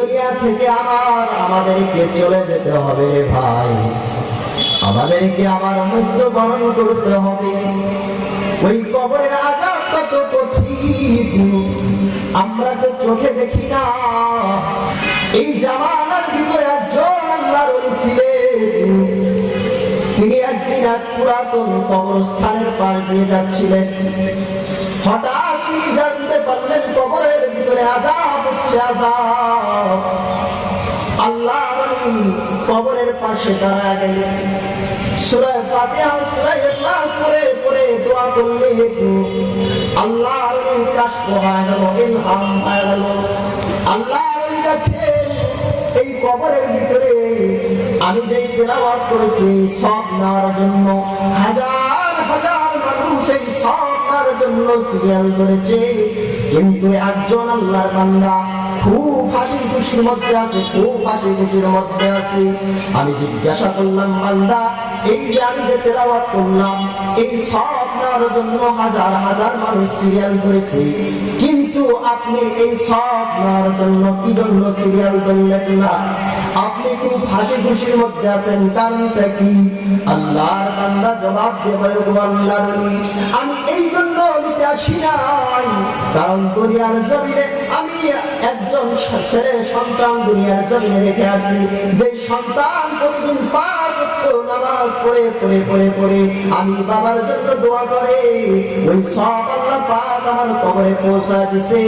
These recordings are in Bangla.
দুনিয়া থেকে আমার, আমাদেরকে চলে যেতে হবে রে ভাই। আমাদেরকে আমার মৃত্যু বরণ করতে হবে। ওই কবরের আজাব কত কঠিন। আমরা তো চোখে দেখি না। এই জামানার ভিতরে একজন আল্লাহর ছিলেন। তিনি একদিন এক পুরাতন কবরস্থানের পাশ দিয়ে যাচ্ছিলেন। হঠাৎ তিনি জানতে পারলেন কবরের ভিতরে আজাব হচ্ছে আজাব। আল্লাহ কবরের পাশে দাঁড়া সুরায় দোয়া করলে আল্লাহ কাশ হয়ে গেল আল্লাহ এই কবরের ভিতরে আমি যেই তেলাওয়াত করেছি, সব নেওয়ার জন্য হাজার হাজার মানুষ এই সব জন্য সিরিয়াল করেছে। কিন্তু একজন আল্লাহর বান্দা খুব হাসি খুশির মধ্যে আছে, খুব হাসি খুশির মধ্যে আছে। আমি জিজ্ঞাসা করলাম, বান্দা, এই যে আমি যে তেলাওয়াত করলাম, এই সব নেওয়ার জন্য হাজার হাজার মানুষ সিরিয়াল করেছে। কিন্তু আপনি এই সব নেওয়ার জন্য কি জন্য সিরিয়াল করলেন না? আপনি খুব হাসি খুশির মধ্যে আছেন, কারণটা কি? আল্লাহর বান্দা জবাব আল্লাহর আমি এই জন্য নিতে আসি নাই। কারণ দুনিয়ার জমিনে আমি একজন ছেলে সন্তান দুনিয়ার জমিনে রেখে আসি যে সন্তান প্রতিদিন পাঁচ নামাজ পড়ে পড়ে পড়ে পড়ে আমি বাবার জন্য দোয়া করে ওই সব আল্লাহ পাক আমার কবরে পৌঁছা দিছে।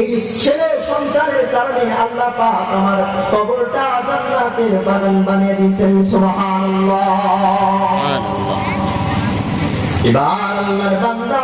এই ছেলে সন্তানের কারণে আল্লাহ পাক আমার কবরটা জান্নাতের বাগান বানিয়ে দিয়েছেন সুবহানাল্লাহ। এবার আল্লাহর বান্দা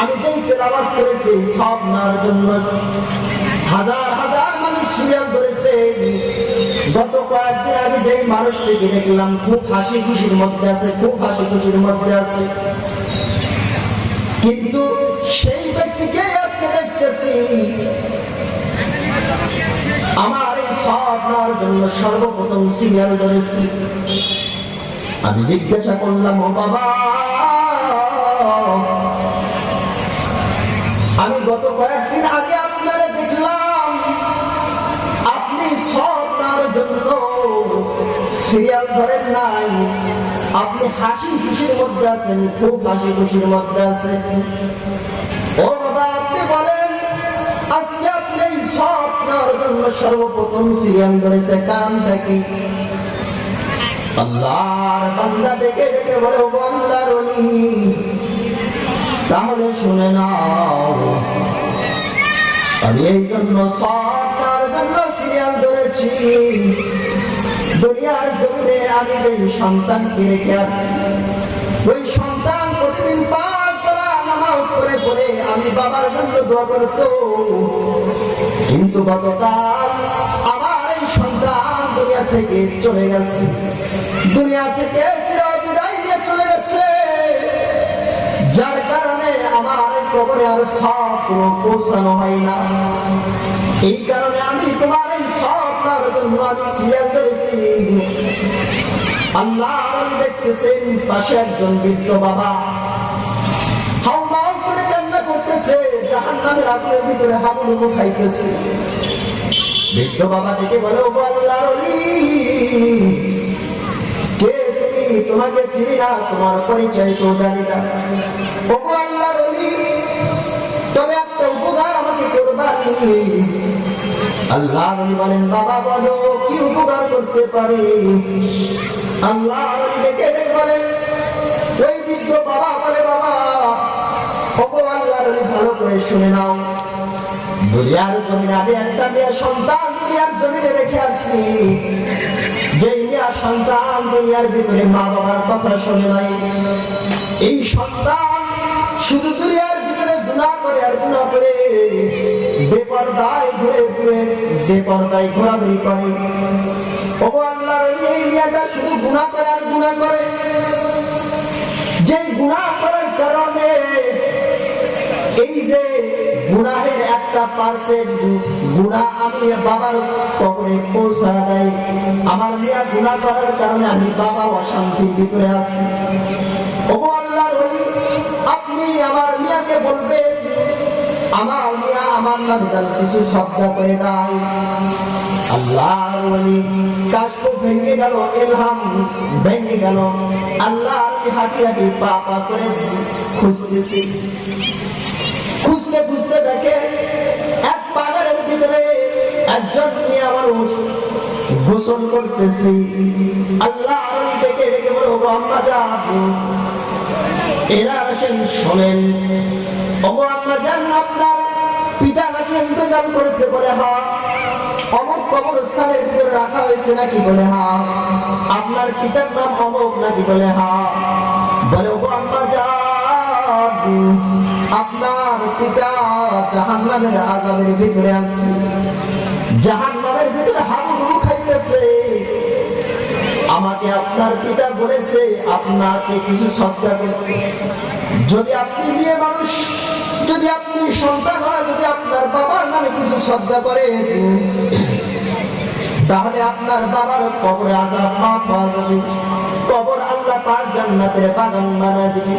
আমি যেই তেলাবাদ করেছি, সব জন্য হাজার হাজার মানুষ সিরিয়াল গত কয়েকদিন আগে মানুষটিকে দেখলাম, খুব হাসি খুশির মধ্যে আছে, খুব হাসি খুশির মধ্যে আছে। কিন্তু সেই ব্যক্তিকে আজকে দেখতেছি। আমার নেওয়ার জন্য সর্বপ্রথম সিরিয়াল ধরেছি। আমি জিজ্ঞাসা করলাম, ও বাবা, আমি গত কয়েকদিন আগে আপনারা দেখলাম। আপনি সব নেওয়ার জন্য সিরিয়াল ধরেন নাই। আপনি হাসি খুশির মধ্যে আছেন, খুব হাসি খুশির মধ্যে আছেন। জন্য সর্বপ্রথম সিরিয়াল ধরেছে, কারণটা কি? আল্লাহর বান্দা ডেকে ডেকে বলে, ও ওলি তাহলে শুনে নাও। আমি এই জন্য সব তার জন্য সিরিয়াল ধরেছি। দুনিয়ার জমিনে আমি যে সন্তানকে রেখে আসছি। ওই সন্তান প্রতিদিন পাঁচ বেলা নামাজ পড়ে পড়ে আমি বাবার জন্য দোয়া করতো। কিন্তু গতকাল আমার এই সন্তান দুনিয়া থেকে চলে গেছে। দুনিয়া থেকে চলে গেছে। যার কারণে আমার কবরে আর সব হয় না। এই কারণে আমি তোমার এই সব তার জন্য আমি সিরিয়াল করেছি। আল্লাহ দেখতেছেন পাশে একজন বৃদ্ধ বাবা। করতেছে জাহান নামের আগুনের ভিতরে হাবুডুবু খাইতেছে। বৃদ্ধ বাবা বলে ও কে তুমি? তোমাকে চিনি না, তোমার পরিচয় তো জানি না। ও তবে একটা উপকার আমাকে করবানি আল্লাহ বলেন, বাবা, বলো, কি উপকার করতে পারে? আল্লাহ নবী ডেকে বলেন, ওই বৃদ্ধ বাবা বলে, বাবা নবী ভালো করে শুনে নাও। দুনিয়ার জমিনে আমি একটা মেয়ে, সন্তান দুনিয়ার জমিনে রেখে আসছি। যে মেয়ে, সন্তান দুনিয়ার ভিতরে মা বাবার কথা শুনে নাই। এই সন্তান শুধু দুনিয়ার ভিতরে গুণা করে আর গুণা করে, বেপরদায় ঘুরে ঘুরে, বেপরদায় ঘোরাঘুরি করে। ও আল্লাহর এই মেয়েটা শুধু গুণা করে আর গুণা করে। যেই গুণা করার কারণে এই যে গুনাহের একটা পার্সেন্ট গুণা আমি বাবার কবরে পৌঁছা দেয় আমার মেয়া গুণা করার কারণে আমি বাবা অশান্তির ভিতরে আছি। আপনি আমার বলবেন, আমার মিয়া আমার কিছু শব্দ করে গেল ভেঙে গেল আল্লাহ পা পা করে দেখে এক পাগারের ভিতরে একজন মেয়ে মানুষ গোসল করতেছি। আল্লাহ ডেকে ডেকে বলো যান এরা আসেন, শোনেন। আপনার পিতা নাকি ইন্তজাম করেছে? বলে, হা। অমক ভিতরে রাখা হয়েছে নাকি? বলে, হা। আপনার পিতার নাম অমক নাকি? বলে, হা। বলে, ওগো আম্মা যান আপনার পিতা জাহান নামের আজাবের ভিতরে আছে। ভিতরে খাইতেছে। আমাকে আপনার পিতা বলেছে, আপনাকে কিছু যদি আপনি মেয়ে মানুষ, যদি আপনি সন্তান হয়, যদি আপনার বাবার নামে কিছু শ্রদ্ধা করে, তাহলে আপনার বাবার কবর আজাব মা পাওয়া যাবে। কবর আল্লাহ পাক জান্নাতের বাগান বানা দিবে।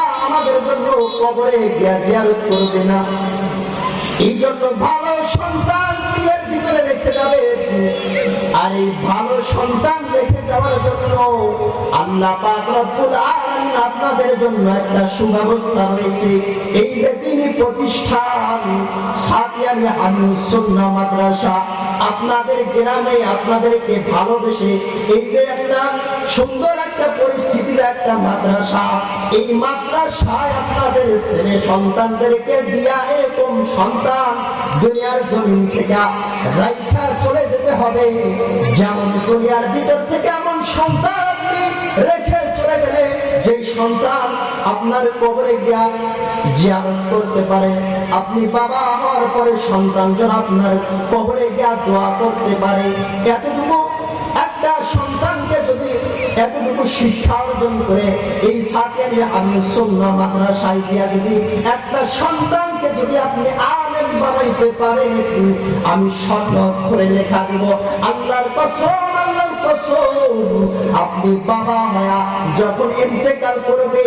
আমাদের জন্য কবরে গিয়া করবে না। এই জন্য ভালো সন্তান দুনিয়ার ভিতরে রেখে যাবে। আর এই ভালো সন্তান রেখে যাওয়ার জন্য আল্লাহ আপনাদের জন্য একটা সুব্যবস্থা রয়েছে। এই প্রতিষ্ঠান সাতিয়ানি আমিউস সুন্নাহ মাদ্রাসা আপনাদের গ্রামে আপনাদেরকে ভালোবেসে এই যে একটা সুন্দর একটা পরিস্থিতির একটা মাদ্রাসা, এই মাদ্রাসায় আপনাদের ছেলে সন্তানদেরকে দিয়া এরকম সন্তান দুনিয়ার জমিন থেকে রাইখা চলে যেতে হবে। যেমন দুনিয়ার ভিতর থেকে এমন সন্তান আপনি রেখে চলে গেলে যে সন্তান আপনার কবরে গিয়া জিয়ারত করতে পারে। আপনি বাবা হওয়ার পরে সন্তান যেন আপনার কবরে গিয়া দোয়া করতে পারে। এতটুকু একটা সন্তানকে যদি এতটুকু শিক্ষা অর্জন করে, এই সাথিয়ারি আমি সন্ন্য মাদ্রাসায় দিয়া যদি একটা সন্তানকে যদি আপনি আলেম বানাইতে পারেন, আমি স্বর্ণ করে লেখা দিব, আল্লাহর কসম। আপনি বাবা মায়া যখন ইন্তেকাল করবে,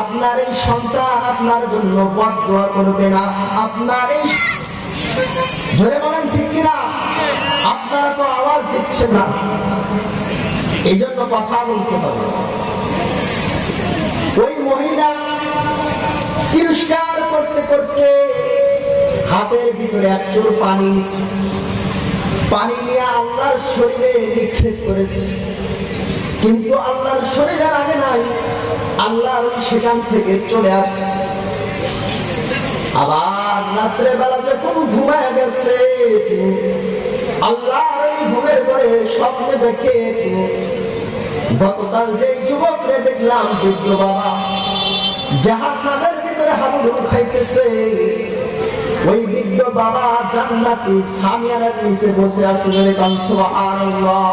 আপনার এই সন্তান আপনার জন্য বদ দোয়া করবে না। আপনার এই জোরে বলেন ঠিক কিনা? আপনারা তো আওয়াজ দিচ্ছেন না। এই জন্য কথা বলতে হবে। ওই মহিলা তিরস্কার করতে করতে হাতের ভিতরে এক চোর পানি। পানি নিয়ে আল্লাহর শরীরে নিক্ষেপ করেছে। কিন্তু আল্লাহর শরীরের আগে নাই। আল্লাহর ওই সেখান থেকে চলে আসছে। আবার রাত্রে বেলা যখন ঘুমায় গেছে, আল্লাহর ওই ঘুমের ঘরে স্বপ্নে দেখে গতকাল যে যুবকরে দেখলাম বৃদ্ধ বাবা জাহাজ নামের ভিতরে হাবুডুবু খাইতেছে। ওই বৃদ্ধ বাবা জান্নাতি সামিয়ানের নিচে বসে আছে বলে সুবহানাল্লাহ।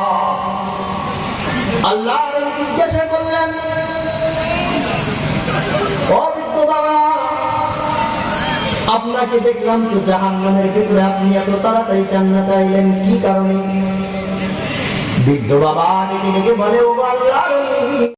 আল্লাহ জিজ্ঞাসা করলেন, ও বৃদ্ধ বাবা, আপনাকে দেখলাম তো জাহান নামের ভিতরে আপনি এত তাড়াতাড়ি জান্নাতে আইলেন, কি কারণে? বৃদ্ধ বাবা ডেকে ডেকে বলে ও আল্লাহ